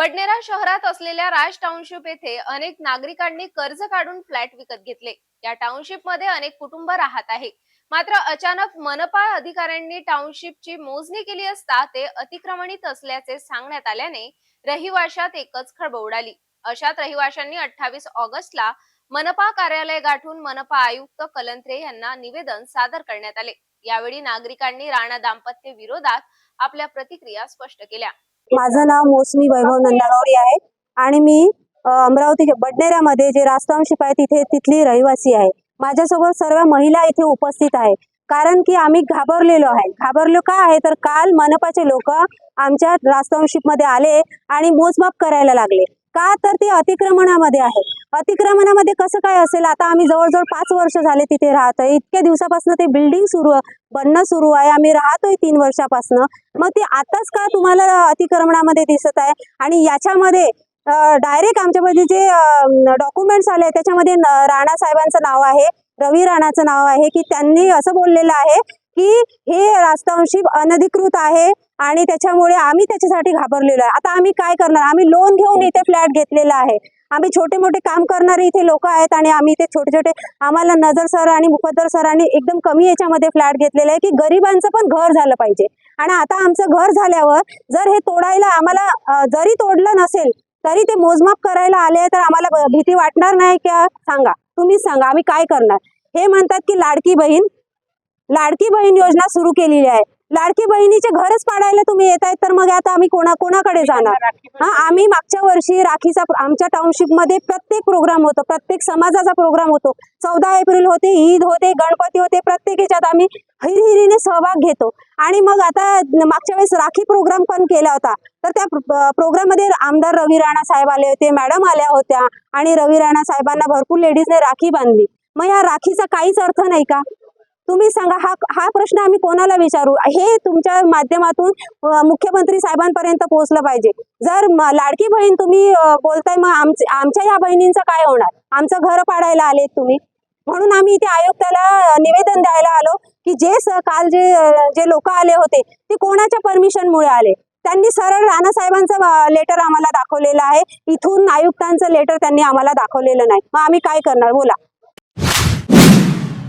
बडनेरा शहरात असलेल्या राज टाउनशिप येथे अनेक नागरिकांनी कर्ज काढून फ्लॅट विकत घेतले. या टाउनशिपमध्ये अनेक कुटुंब राहत आहे. मात्र अचानक मनपा अधिकाऱ्यांनी टाउनशिपची मोजणी केली असता ते अतिक्रमणित असल्याचे सांगण्यात आल्याने रहिवाशात एकच खळबळ उडाली. अशात रहिवाशांनी अठ्ठावीस ऑगस्टला मनपा कार्यालय गाठून मनपा आयुक्त कलंत्रे यांना निवेदन सादर करण्यात आले. यावेळी नागरिकांनी राणा दाम्पत्य विरोधात आपल्या प्रतिक्रिया स्पष्ट केल्या. माझं नाव मोसमी वैभव नंदागौरी आहे. आणि मी अमरावती बडनेऱ्यामध्ये जे राजटाउनशिप आहे तिथे तिथली रहिवासी आहे. माझ्यासोबत सर्व महिला इथे उपस्थित आहे. कारण की आम्ही घाबरलेलो आहे. घाबरलो का आहे? तर काल मनपाचे लोक आमच्या राजटाउनशिपमध्ये आले आणि मोजमाप करायला लागले. का तर ते अतिक्रमणामध्ये आहे? अतिक्रमणामध्ये कसं काय असेल? आता आम्ही जवळजवळ पाच वर्ष झाले तिथे राहतोय. इतक्या दिवसापासून ते बिल्डिंग सुरू बनणं सुरू आहे. आम्ही राहतोय तीन वर्षापासून. मग ते आताच का तुम्हाला अतिक्रमणामध्ये दिसत आहे? आणि याच्यामध्ये डायरेक्ट आमच्यामध्ये जे डॉक्युमेंट्स आले त्याच्यामध्ये राणा साहेबांचं नाव आहे रवी राणाचं नाव आहे की त्यांनी असं बोललेलं आहे की हे राजटाउनशिप अनधिकृत आहे आणि त्याच्यामुळे आम्ही त्याच्यासाठी घाबरलेलो आहे. आता आम्ही काय करणार? आम्ही लोन घेऊन इथे फ्लॅट घेतलेला आहे. आम्ही छोटे मोठे काम करणारे इथे लोक आहेत आणि आम्ही इथे छोटे छोटे आम्हाला नजर सर आणि मुफद्दर सरांनी एकदम कमी याच्यामध्ये फ्लॅट घेतलेला आहे की गरिबांचं पण घर झालं पाहिजे. आणि आता आमचं घर झाल्यावर जर हे तोडायला आम्हाला जरी तोडलं नसेल तरी ते मोजमाप करायला आले तर आम्हाला भीती वाटणार नाही का? सांगा. तुम्हीच सांगा आम्ही काय करणार? हे म्हणतात की लाडकी बहीण लाडकी बहीण योजना सुरू केलेली आहे. लाडकी बहिणीचे घरच पाडायला तुम्ही येत आहेत तर मग आता आम्ही कोणा कोणाकडे जाणार? हा आम्ही मागच्या वर्षी राखीचा आमच्या टाउनशिपमध्ये प्रत्येक प्रोग्राम होतो प्रत्येक समाजाचा प्रोग्राम होतो. चौदा एप्रिल होते ईद होते गणपती होते प्रत्येक याच्यात आम्ही हिरहिरीने सहभाग घेतो. आणि मग आता मागच्या वेळेस राखी प्रोग्राम पण केला होता. तर त्या प्रोग्राममध्ये आमदार रवी राणा साहेब आले होते मॅडम आल्या होत्या. आणि रवी राणा साहेबांना भरपूर लेडीजने राखी बांधली. मग या राखीचा काहीच अर्थ नाही का? तुम्ही सांगा हा हा प्रश्न आम्ही कोणाला विचारू? हे तुमच्या माध्यमातून मुख्यमंत्री साहेबांपर्यंत पोहोचलं पाहिजे. जर लाडकी बहीण तुम्ही बोलताय मग आमच्या आमच्या या बहिणींचं काय होणार? आमचं घर पाडायला आले तुम्ही. म्हणून आम्ही इथे आयुक्ताला निवेदन द्यायला आलो की जे काल जे जे लोक आले होते ते कोणाच्या परमिशनमुळे आले? त्यांनी सरळ राणा साहेबांचं लेटर आम्हाला दाखवलेलं आहे. इथून आयुक्तांचं लेटर त्यांनी आम्हाला दाखवलेलं नाही. मग आम्ही काय करणार? बोला.